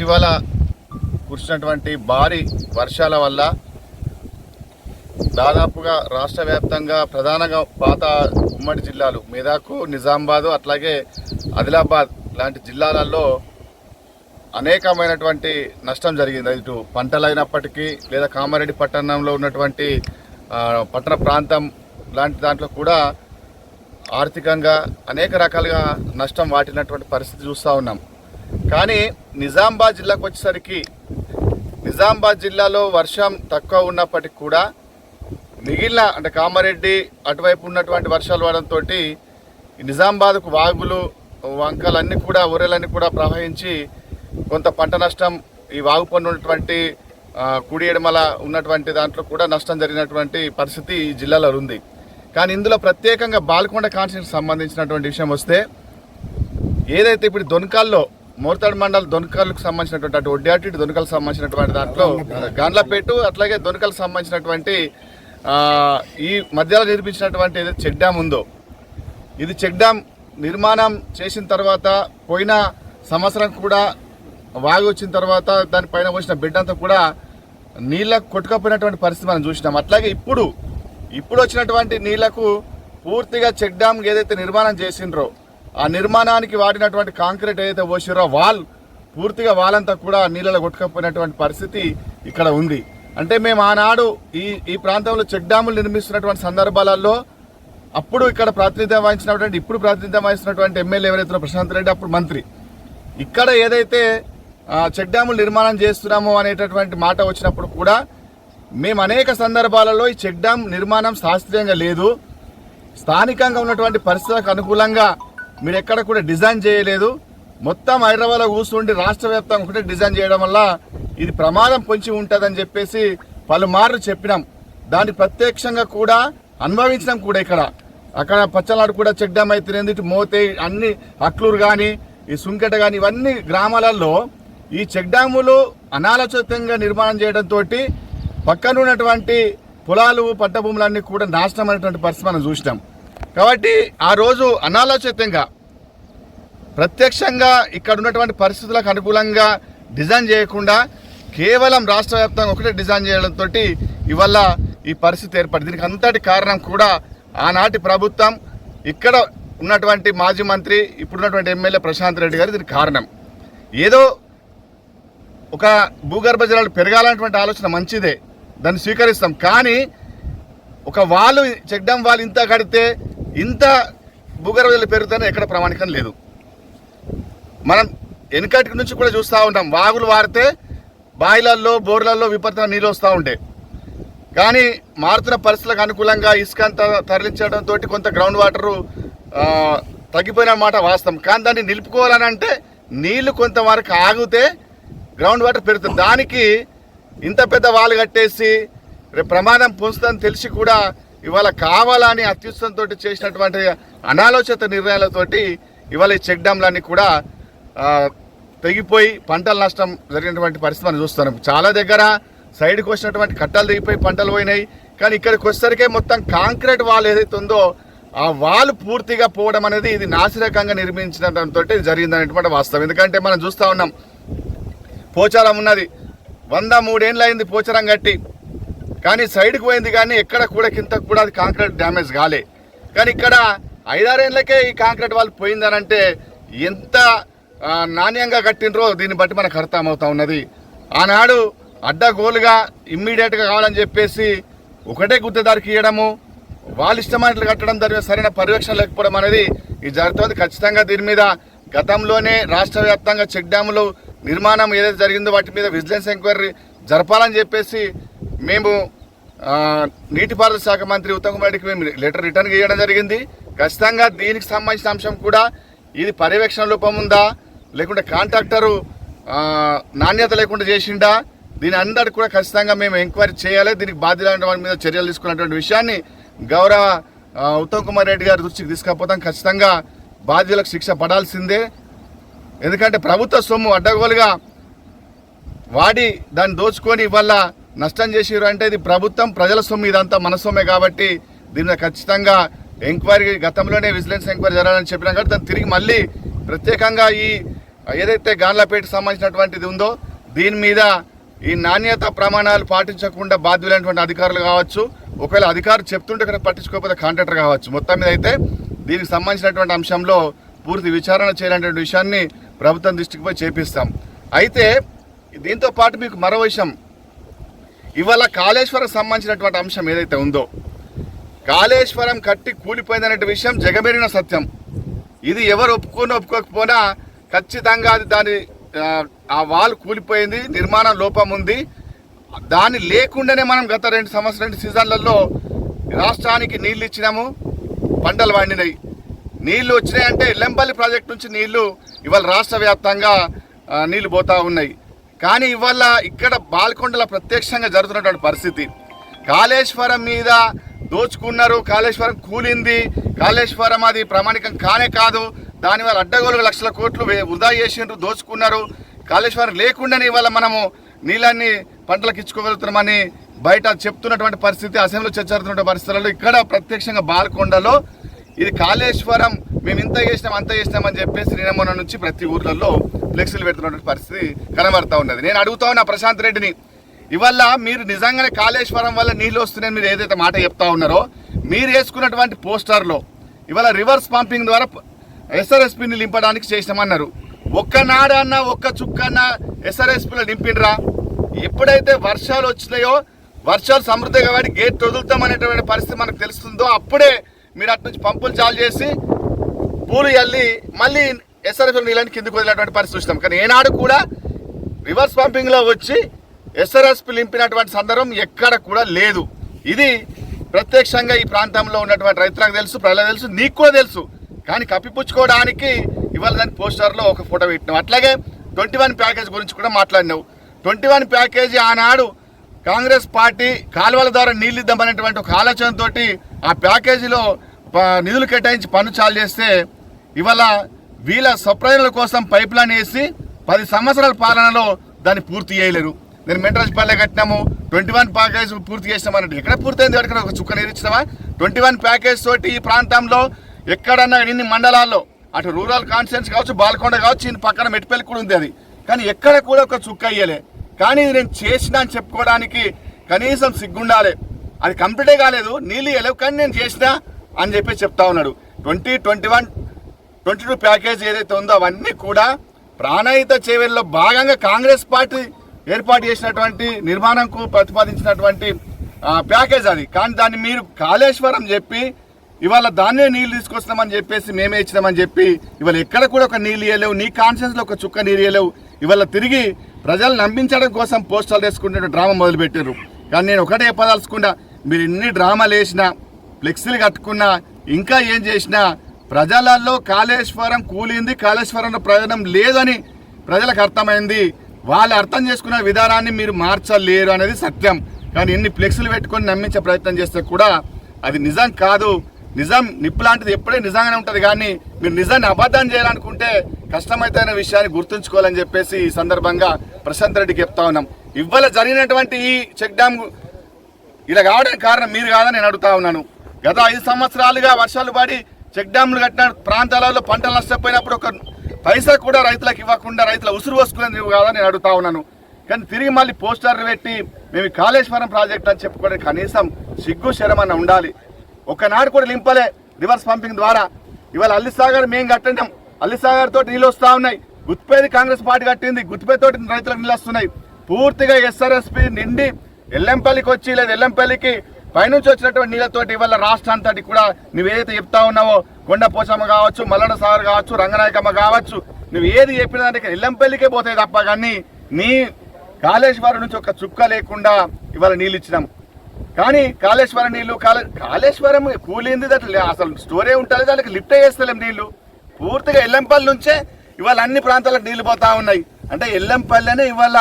ఇటీవల కురిసినటువంటి భారీ వర్షాల వల్ల దాదాపుగా రాష్ట్ర వ్యాప్తంగా ప్రధానంగా పాత ఉమ్మడి జిల్లాలు మెదకు నిజామాబాదు అట్లాగే ఆదిలాబాద్ లాంటి జిల్లాలలో అనేకమైనటువంటి నష్టం జరిగింది. ఇటు పంటలైనప్పటికీ లేదా కామారెడ్డి పట్టణంలో ఉన్నటువంటి పట్టణ ప్రాంతం లాంటి దాంట్లో కూడా ఆర్థికంగా అనేక రకాలుగా నష్టం వాటినటువంటి పరిస్థితి చూస్తూ ఉన్నాం. కానీ నిజామాబాద్ జిల్లాకు వచ్చేసరికి నిజామాబాద్ జిల్లాలో వర్షం తక్కువ ఉన్నప్పటికీ కూడా మిగిలిన అంటే కామారెడ్డి అటువైపు ఉన్నటువంటి వర్షాలు పడడంతో నిజామాబాద్కు వాగులు వంకలన్నీ కూడా ఊరెలన్నీ కూడా ప్రవహించి కొంత పంట నష్టం ఈ వాగు పన్ను ఉన్నటువంటి కుడి ఎడమల ఉన్నటువంటి దాంట్లో కూడా నష్టం జరిగినటువంటి పరిస్థితి ఈ జిల్లాలో ఉంది. కానీ ఇందులో ప్రత్యేకంగా బాల్కొండ కాన్స్టిట్యూన్సీ సంబంధించినటువంటి విషయం వస్తే ఏదైతే ఇప్పుడు దొనకాల్లో మోర్తాడ్ మండల్ దొనకాలకు సంబంధించినటువంటి అటు ఒడ్డాటి దొనకాలకు సంబంధించినటువంటి దాంట్లో గాండ్లపేట అట్లాగే దొనకాలకు సంబంధించినటువంటి ఈ మధ్యలో నిర్మించినటువంటి ఏదైతే చెక్ డ్యామ్ ఉందో ఇది చెక్ డ్యామ్ నిర్మాణం చేసిన తర్వాత పోయిన సంవత్సరం కూడా వాగు వచ్చిన తర్వాత దానిపైన వచ్చిన బిడ్డ అంతా కూడా నీళ్ళకు కొట్టుకపోయినటువంటి పరిస్థితి మనం చూసినాం. అట్లాగే ఇప్పుడు ఇప్పుడు వచ్చినటువంటి నీళ్ళకు పూర్తిగా చెక్ డ్యామ్ ఏదైతే నిర్మాణం చేసిండ్రో ఆ నిర్మాణానికి వాడినటువంటి కాంక్రీట్ ఏదైతే పోసిరో వాల్ పూర్తిగా వాలంతా కూడా నీళ్ళలో కొట్టుకపోయినటువంటి పరిస్థితి ఇక్కడ ఉంది. అంటే మేము ఆనాడు ఈ ఈ ప్రాంతంలో చెక్ డ్యాములు నిర్మిస్తున్నటువంటి సందర్భాలలో అప్పుడు ఇక్కడ ప్రాతినిధ్యం వహించినటువంటి ఇప్పుడు ప్రాతినిధ్యం వహించినటువంటి ఎమ్మెల్యే ఎవరైతే ప్రశాంత్ రెడ్డి అప్పుడు మంత్రి. ఇక్కడ ఏదైతే చెక్ డ్యాములు నిర్మాణం చేస్తున్నామో అనేటటువంటి మాట వచ్చినప్పుడు కూడా మేము అనేక సందర్భాలలో ఈ చెక్ డ్యామ్ నిర్మాణం శాస్త్రీయంగా లేదు. స్థానికంగా ఉన్నటువంటి పరిస్థితులకు అనుకూలంగా మీరు ఎక్కడ కూడా డిజైన్ చేయలేదు. మొత్తం హైదరాబాద్లో కూర్చుండి రాష్ట్ర వ్యాప్తంగా ఒకటే డిజైన్ చేయడం వల్ల ఇది ప్రమాదం పొంచి ఉంటుందని చెప్పేసి పలుమార్లు చెప్పినాం. దాన్ని ప్రత్యక్షంగా కూడా అనుభవించడం కూడా ఇక్కడ. అక్కడ పచ్చలాడు కూడా చెక్ డ్యామ్ అయితేనేది ఇటు మోతే అన్ని అక్లూరు కానీ ఈ సుంకెట కానీ ఇవన్నీ గ్రామాలలో ఈ చెక్ డ్యాములు అనాలోచితంగా నిర్మాణం చేయడంతో పక్కన ఉన్నటువంటి పొలాలు పట్టభూములన్నీ కూడా నాశనం అయినటువంటి పరిస్థితి మనం చూసినాం. కాబట్టి ఆ రోజు అనాలోచితంగా ప్రత్యక్షంగా ఇక్కడ ఉన్నటువంటి పరిస్థితులకు అనుకూలంగా డిజైన్ చేయకుండా కేవలం రాష్ట్ర వ్యాప్తంగా ఒకటే డిజైన్ చేయడంతో ఇవల్ల ఈ పరిస్థితి ఏర్పడింది. దీనికి అంతటి కారణం కూడా ఆనాటి ప్రభుత్వం ఇక్కడ ఉన్నటువంటి మాజీ మంత్రి ఇప్పుడున్నటువంటి ఎమ్మెల్యే ప్రశాంత్ రెడ్డి గారు దీనికి కారణం. ఏదో ఒక భూగర్భ జలాలు పెరగాలన్నటువంటి ఆలోచన మంచిదే దాన్ని స్వీకరిస్తాం. కానీ ఒక వాళ్ళు చెక్ డ్యామ్ వాళ్ళు ఇంత కడితే ఇంత భూగర్భ పెరుగుతానే ఎక్కడ ప్రామాణికం లేదు. మనం వెనకటి నుంచి కూడా చూస్తూ ఉంటాం. వాగులు వారితే బాయిలల్లో బోర్లల్లో విపరీతమైన నీళ్ళు వస్తూ ఉంటాయి కానీ మారుతున్న పరిస్థితులకు అనుకూలంగా ఇసుక అంతా తరలించడంతో కొంత గ్రౌండ్ వాటరు తగ్గిపోయిన మాట వాస్తవం. కానీ దాన్ని నిలుపుకోవాలని అంటే నీళ్ళు కొంతవరకు ఆగితే గ్రౌండ్ వాటర్ పెరుగుతుంది. దానికి ఇంత పెద్ద వాళ్ళు కట్టేసి రేపు ప్రమాదం పొందుతుందని తెలిసి కూడా ఇవాళ కావాలని అత్యుత్సంతో చేసినటువంటి అనాలోచిత నిర్ణయాలతోటి ఇవాళ ఈ చెక్ డ్యామ్లన్నీ కూడా తెగిపోయి పంటల నష్టం జరిగినటువంటి పరిస్థితి మనం చూస్తున్నాం. చాలా దగ్గర సైడ్కి వచ్చినటువంటి కట్టలు తెగిపోయి పంటలు పోయినాయి. కానీ ఇక్కడికి వచ్చేసరికే మొత్తం కాంక్రీట్ వాల్ ఏదైతే ఉందో ఆ వాల్ పూర్తిగా పోవడం అనేది ఇది నాసిరకంగా దాంతో జరిగిందనేటువంటి వాస్తవం. ఎందుకంటే మనం చూస్తూ ఉన్నాం పోచారం ఉన్నది. వంద మూడేళ్ళు అయింది పోచారం కట్టి. కానీ సైడ్కి పోయింది కానీ ఎక్కడ కూడా కింద కూడా అది కాంక్రీట్ డ్యామేజ్ కాలే. కానీ ఇక్కడ ఐదారేళ్ళకే ఈ కాంక్రీట్ వాళ్ళు పోయిందనంటే ఎంత నాణ్యంగా కట్టినరో దీన్ని బట్టి మనకు అర్థమవుతా ఉన్నది. ఆనాడు అడ్డగోలుగా ఇమ్మీడియట్గా కావాలని చెప్పేసి ఒకటే గుత్తదారికి ఇవ్వడము వాళ్ళు ఇష్టమైనట్లు కట్టడం దాని మీద సరైన పర్యవేక్షణ లేకపోవడం అనేది ఇది జరుగుతుంది. ఖచ్చితంగా దీని మీద గతంలోనే రాష్ట్ర వ్యాప్తంగా చెక్ డ్యాములు నిర్మాణం ఏదైతే జరిగిందో వాటి మీద విజిలెన్స్ ఎంక్వైరీ జరపాలని చెప్పేసి మేము నీటిపారుదల శాఖ మంత్రి ఉత్తమ్ కుమార్కి మేము లెటర్ రిటర్న్ ఇవ్వడం జరిగింది. ఖచ్చితంగా దీనికి సంబంధించిన అంశం కూడా ఇది పర్యవేక్షణ లోపం ఉందా? లేకుంటే కాంట్రాక్టరు నాణ్యత లేకుండా చేసిండా? దీని అందరికి కూడా ఖచ్చితంగా మేము ఎంక్వైరీ చేయాలి. దీనికి బాధ్యులైన వారి మీద చర్యలు తీసుకున్నటువంటి విషయాన్ని గౌరవ ఉత్తమ్ కుమార్ రెడ్డి గారి దృష్టికి తీసుకపోతాం. ఖచ్చితంగా బాధ్యులకు శిక్ష పడాల్సిందే. ఎందుకంటే ప్రభుత్వ సొమ్ము అడ్డగోలుగా వాడి దాన్ని దోచుకొని వల్ల నష్టం చేసిరు అంటే ఇది ప్రభుత్వం ప్రజల సొమ్ము ఇదంతా మన సొమ్మే కాబట్టి దీని మీద ఖచ్చితంగా ఎంక్వైరీ గతంలోనే విజిలెన్స్ ఎంక్వైరీ జరగాలని చెప్పినా కాబట్టి దాన్ని తిరిగి మళ్ళీ ప్రత్యేకంగా ఈ ఏదైతే గాన్లపేట సంబంధించినటువంటిది ఉందో దీని మీద ఈ నాణ్యత ప్రమాణాలు పాటించకుండా బాధ్యులైనటువంటి అధికారులు కావచ్చు ఒకవేళ అధికారులు చెప్తుంటే ఇక్కడ పట్టించుకోకపోతే కాంట్రాక్టర్ కావచ్చు. మొత్తం మీద అయితే దీనికి సంబంధించినటువంటి అంశంలో పూర్తి విచారణ చేయాలనేటువంటి విషయాన్ని ప్రభుత్వం దృష్టికి పోయి చేపిస్తాం. అయితే దీంతో పాటు మీకు మరో విషయం. ఇవాళ కాళేశ్వరం సంబంధించినటువంటి అంశం ఏదైతే ఉందో కాళేశ్వరం కట్టి కూలిపోయిందనే విషయం జగమేరిన సత్యం. ఇది ఎవరు ఒప్పుకొని ఒప్పుకోకపోయినా ఖచ్చితంగా అది దాని ఆ, వాల్ కూలిపోయింది నిర్మాణం లోపం ఉంది. దాన్ని లేకుండానే మనం గత రెండు సంవత్సరాల రెండు సీజన్లలో రాష్ట్రానికి నీళ్ళు ఇచ్చినాము పంటలు పండినాయి. నీళ్ళు వచ్చినాయంటే ఎల్లంపల్లి ప్రాజెక్ట్ నుంచి నీళ్ళు ఇవాళ రాష్ట్ర వ్యాప్తంగా నీళ్ళు పోతా ఉన్నాయి. కానీ ఇవాళ ఇక్కడ బాల్కొండల ప్రత్యక్షంగా జరుగుతున్నటువంటి పరిస్థితి. కాళేశ్వరం మీద దోచుకున్నారు కాళేశ్వరం కూలింది. కాళేశ్వరం అది ప్రామాణికం కానే కాదు. దానివల్ల అడ్డగోలుగా లక్షల కోట్లు వృధా చేసిండ్రు దోచుకున్నారు. కాళేశ్వరం లేకుండానే ఇవాళ మనము నీళ్ళన్ని పంటలకు ఇచ్చుకోగలుగుతున్నామని బయట చెప్తున్నటువంటి పరిస్థితి అసెంబ్లీలో చర్చ జరుగుతున్న పరిస్థితులలో ఇక్కడ ప్రత్యక్షంగా బాల్కొండలో ఇది కాళేశ్వరం మేము ఇంత చేసినాం అంత చేసినాం అని చెప్పేసి నిన్న నుంచి ప్రతి ఊర్లలో ఫ్లెక్సీలు పెడుతున్నటువంటి పరిస్థితి కనబడతా ఉన్నది. నేను అడుగుతా ఉన్నా ప్రశాంత్ రెడ్డిని ఇవల్ల మీరు నిజంగానే కాళేశ్వరం వల్ల నీళ్ళు వస్తున్నాయని మీరు ఏదైతే మాట చెప్తా ఉన్నారో మీరు వేసుకున్నటువంటి పోస్టర్లో ఇవాళ రివర్స్ పంపింగ్ ద్వారా ఎస్ఆర్ఎస్పిని నింపడానికి చేసినామన్నారు. ఒక్కనాడన్నా ఒక్క చుక్కన్నా ఎస్ఆర్ఎస్పిలో నింపినరా? ఎప్పుడైతే వర్షాలు వచ్చినాయో వర్షాలు సమృద్ధిగా వాడి గేట్ వదులుతామనేటువంటి పరిస్థితి మనకు తెలుస్తుందో అప్పుడే మీరు అటు నుంచి పంపులు చాలు చేసి పూలు వెళ్ళి మళ్ళీ ఎస్ఆర్ఎఫ్ నీళ్ళని కిందికి వదిలేటువంటి పరిస్థితి చూసినాం. కానీ ఏనాడు కూడా రివర్స్ పంపింగ్లో వచ్చి ఎస్ఆర్ఎస్పి నింపినటువంటి సందర్భం ఎక్కడ కూడా లేదు. ఇది ప్రత్యక్షంగా ఈ ప్రాంతంలో ఉన్నటువంటి రైతులకు తెలుసు ప్రజలకు తెలుసు నీకు కూడా తెలుసు. కానీ కప్పిపుచ్చుకోవడానికి ఇవాళ దాని పోస్టర్లో ఒక ఫోటో పెట్టినావు అట్లాగే ట్వంటీ వన్ ప్యాకేజ్ గురించి కూడా మాట్లాడినావు. ట్వంటీ వన్ ప్యాకేజీ ఆనాడు కాంగ్రెస్ పార్టీ కాలువల ద్వారా నీళ్ళు ఇద్దామనేటువంటి ఒక ఆలోచనతోటి ఆ ప్యాకేజీలో ప- నిధులు కేటాయించి పన్ను చాలు చేస్తే ఇవాళ వీళ్ళ స్వప్రయోజనాల కోసం పైప్ లైన్ వేసి పది సంవత్సరాల పాలనలో దాన్ని పూర్తి చేయలేరు. నేను మెంటరాజపల్లె కట్టినాము ట్వంటీ వన్ ప్యాకేజ్ పూర్తి చేసినామన్నట్టు ఎక్కడ పూర్తయింది? ఎక్కడ ఒక చుక్క నీరు ట్వంటీ వన్ ప్యాకేజ్ తోటి ఈ ప్రాంతంలో ఎక్కడన్నా ఇన్ని మండలాల్లో అటు రూరల్ కాన్స్టిట్యూన్స్ కావచ్చు బాల్కొండ కావచ్చు ఈ పక్కన మెట్టిపల్లి కూడా ఉంది అది. కానీ ఎక్కడ కూడా ఒక చుక్క అయ్యలే కానీ ఇది నేను చేసిన అని చెప్పుకోవడానికి కనీసం సిగ్గుండాలి. అది కంప్లీటే కాలేదు. నీళ్ళు ఇవ్వలేవు కానీ నేను చేసిన అని చెప్పి చెప్తా ఉన్నాడు. Twenty twenty one twenty two package ఏదైతే ఉందో అవన్నీ కూడా ప్రాణాయిత చేవెల్లో భాగంగా కాంగ్రెస్ పార్టీ ఏర్పాటు చేసినటువంటి నిర్మాణంకు ప్రతిపాదించినటువంటి ప్యాకేజ్ అది. కానీ దాన్ని మీరు కాళేశ్వరం చెప్పి ఇవాళ దాన్నే నీళ్ళు తీసుకొస్తామని చెప్పేసి మేమే ఇచ్చినామని చెప్పి ఇవాళ ఎక్కడ కూడా ఒక నీళ్ళు ఇవ్వలేవు నీ కాన్షియన్స్లో ఒక చుక్క నీరు ఇవ్వలేవు ఇవాళ తిరిగి ప్రజలు నమ్మించడం కోసం పోస్టర్లు వేసుకుంటే డ్రామా మొదలుపెట్టారు. కానీ నేను ఒకటే చెప్పదలుచుకున్నా మీరు ఎన్ని డ్రామాలు వేసినా ఫ్లెక్సీలు కట్టుకున్నా ఇంకా ఏం చేసినా ప్రజలలో కాళేశ్వరం కూలింది కాళేశ్వరంలో ప్రయోజనం లేదని ప్రజలకు అర్థమైంది. వాళ్ళు అర్థం చేసుకున్న విధానాన్ని మీరు మార్చలేరు అనేది సత్యం. కానీ ఎన్ని ఫ్లెక్సీలు పెట్టుకొని నమ్మించే ప్రయత్నం చేస్తే కూడా అది నిజం కాదు. నిజం నిప్పు లాంటిది ఎప్పుడే నిజంగానే ఉంటుంది. కానీ మీరు నిజాన్ని అబద్ధం చేయాలనుకుంటే కష్టమైతే విషయాన్ని గుర్తుంచుకోవాలని చెప్పేసి ఈ సందర్భంగా ప్రశాంత్ రెడ్డికి చెప్తా ఉన్నాం. ఇవాళ జరిగినటువంటి ఈ చెక్ డ్యామ్ ఇలా కావడానికి కారణం మీరు కాదని నేను అడుగుతా ఉన్నాను. గత ఐదు సంవత్సరాలుగా వర్షాలు పడి చెక్ డ్యాములు కట్టిన ప్రాంతాలలో పంటలు నష్టపోయినప్పుడు ఒక పైసా కూడా రైతులకు ఇవ్వకుండా రైతుల ఉసురు వసుకునేది కాదని నేను అడుగుతా ఉన్నాను. కానీ తిరిగి మళ్ళీ పోస్టర్లు పెట్టి మేము కాళేశ్వరం ప్రాజెక్ట్ అని చెప్పుకోవడానికి కనీసం సిగ్గు శరమన్న ఉండాలి. ఒకనాడు కూడా లింపలే రివర్స్ పంపింగ్ ద్వారా. ఇవాళ అల్లిసాగర్ మేము కట్టడం అల్లిసాగర్ తోటి నీళ్ళు వస్తూ ఉన్నాయి. గుత్పేది కాంగ్రెస్ పార్టీ కట్టింది గుత్పేది తోటి రైతులకు నీళ్ళు వస్తున్నాయి. పూర్తిగా ఎస్ఆర్ఎస్పి నిండి ఎల్లంపల్లికి వచ్చి లేదా ఎల్లంపల్లికి పైనుంచి వచ్చినటువంటి నీళ్ళతోటి ఇవాళ రాష్ట్రాంతటి కూడా నువ్వేదైతే చెప్తా ఉన్నావో కొండ పోచమ్మ కావచ్చు మల్లన సార్ కావచ్చు రంగనాయకమ్మ కావచ్చు నువ్వు ఏది చెప్పిన దానికి ఎల్లంపల్లికే పోతాయి తప్ప కానీ నీ కాళేశ్వరం నుంచి ఒక చుక్క లేకుండా ఇవాళ నీళ్ళు ఇచ్చినాం. కానీ కాళేశ్వరం నీళ్ళు కాళే కాళేశ్వరం కూలింది దట్ అసలు స్టోరే ఉంటుంది దానికి లిఫ్ట్ చేస్తలేం నీళ్ళు పూర్తిగా ఎల్లంపల్లి నుంచే ఇవాళ అన్ని ప్రాంతాలకు నీళ్ళు పోతా ఉన్నాయి. అంటే ఎల్లంపల్లినే ఇవాళ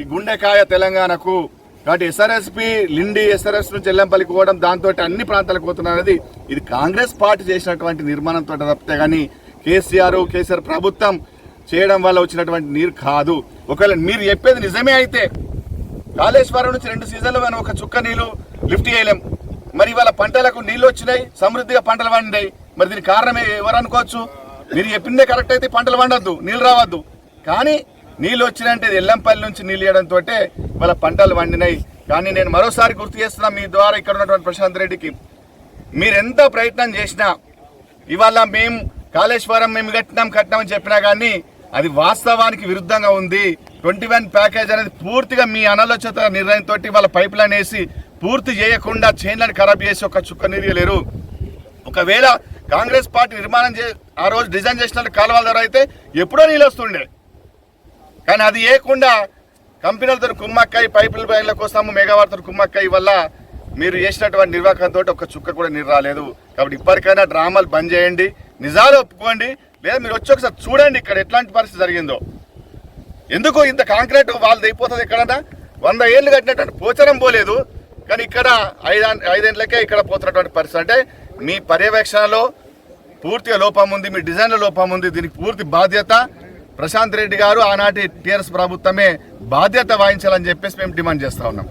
ఈ గుండెకాయ తెలంగాణకు కాబట్టి ఎస్ఆర్ఎస్పి లిండి ఎస్ఆర్ఎస్ నుంచి ఎల్లంపల్లికి పోవడం దాంతో అన్ని ప్రాంతాలకు పోతున్నారు అనేది ఇది కాంగ్రెస్ పార్టీ చేసినటువంటి నిర్మాణంతో తప్పితే కానీ కేసీఆర్ కేసీఆర్ ప్రభుత్వం చేయడం వల్ల వచ్చినటువంటి నీరు కాదు. ఒకవేళ మీరు చెప్పేది నిజమే అయితే కాళేశ్వరం నుంచి రెండు సీజన్లు మనం ఒక చుక్క నీళ్ళు లిఫ్ట్ చేయలేం. మరి ఇవాళ పంటలకు నీళ్ళు వచ్చినాయి సమృద్ధిగా పంటలు పండినాయి. మరి దీనికి కారణమే ఎవరు అనుకోవచ్చు? మీరు చెప్పిందే కరెక్ట్ అయితే పంటలు పండొద్దు నీళ్ళు రావద్దు. కానీ నీళ్ళు వచ్చినాయంటే ఎల్లంపల్లి నుంచి నీళ్ళు వేయడంతో వాళ్ళ పంటలు వండినాయి కానీ నేను మరోసారి గుర్తు చేస్తున్నా మీ ద్వారా ఇక్కడ ఉన్నటువంటి ప్రశాంత్ రెడ్డికి. మీరు ఎంత ప్రయత్నం చేసినా ఇవాళ మేము కాళేశ్వరం మేము కట్టినాం కట్టినామని చెప్పినా కానీ అది వాస్తవానికి విరుద్ధంగా ఉంది. ట్వంటీ వన్ ప్యాకేజ్ అనేది పూర్తిగా మీ అనాలోచిత నిర్ణయంతో వాళ్ళ పైప్ లైన్ వేసి పూర్తి చేయకుండా చైన్లను ఖరాబ్ చేసి ఒక చుక్క నిరియలేరు ఒకవేళ కాంగ్రెస్ పార్టీ నిర్మాణం చే ఆ రోజు డిజైన్ చేసిన కాలువల ద్వారా అయితే ఎప్పుడో నీళ్ళు వస్తుండే. కానీ అది వేయకుండా కంపెనీలతో కుమ్మక్కాయి పైపుల లైన్ల కోసము మెగావాట్తో కుమ్మక్కాయి వల్ల మీరు చేసినటువంటి నిర్వాహకంతో ఒక చుక్క కూడా నీరు రాలేదు. కాబట్టి ఇప్పటికైనా డ్రామాలు బంద్ చేయండి. నిజాలు ఒప్పుకోండి. లేదా మీరు వచ్చి ఒకసారి చూడండి ఇక్కడ ఎట్లాంటి పరిస్థితి జరిగిందో. ఎందుకు ఇంత కాంక్రీట్ వాళ్ళది అయిపోతుంది ఎక్కడన్నా వంద ఏళ్ళు కట్టినటువంటి పోచరం పోలేదు. కానీ ఇక్కడ ఐదు ఐదేళ్ళకే ఇక్కడ పోతున్నటువంటి పరిస్థితి. అంటే మీ పర్యవేక్షణలో పూర్తిగా లోపం ఉంది మీ డిజైన్లో లోపం ఉంది. దీనికి పూర్తి బాధ్యత ప్రశాంత్ రెడ్డి గారు ఆనాటి టీఆర్ఎస్ ప్రభుత్వమే బాధ్యత వహించాలని చెప్పేసి మేము డిమాండ్ చేస్తా ఉన్నాం.